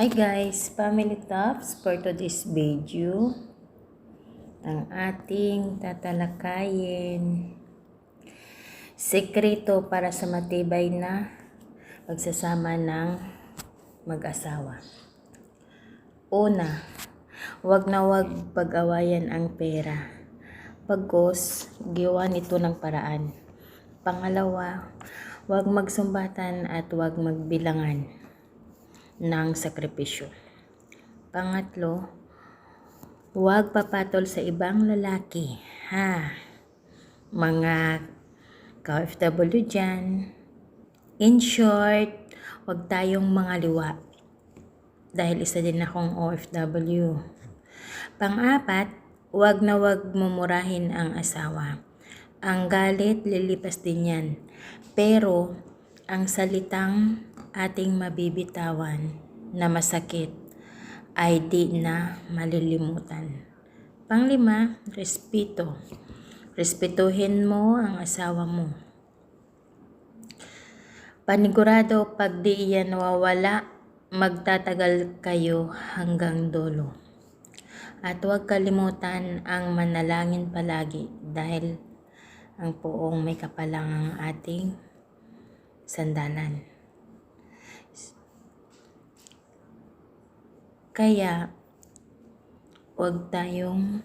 Hi guys, Family Tops for today's video. Ang ating tatalakayin. Sekreto para sa matibay na pagsasama ng mag-asawa. Una, wag na wag pag-awayan ang pera. Pagkos, giwa nito ng paraan. Pangalawa, wag magsumbatan at wag magbilangan ng sakripisyo. Pangatlo, huwag papatol sa ibang lalaki. Ha? Mga ka-OFW dyan. In short, huwag tayong mga liwa. Dahil isa din akong OFW. Pang-apat, huwag na huwag mumurahin ang asawa. Ang galit, lilipas din yan. Pero, ang salitang ating mabibitawan na masakit ay di na malilimutan. Panglima, respeto. Respetuhin mo ang asawa mo. Panigurado pag di iyan nawawala, magtatagal kayo hanggang dulo. At huwag kalimutan ang manalangin palagi dahil ang poong may kapalang ang ating sandalan. Kaya, wag tayong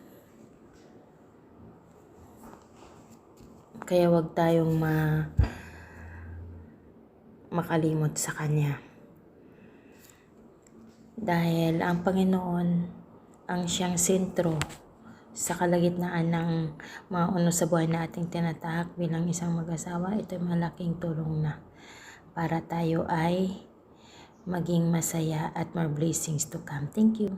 kaya wag tayong ma makalimot sa kanya. Dahil ang Panginoon ang siyang sentro sa kalagitnaan ng mga uno sa buhay na ating tinatahak bilang isang mag-asawa, ito ay malaking tulong na para tayo ay maging masaya at more blessings to come. Thank you.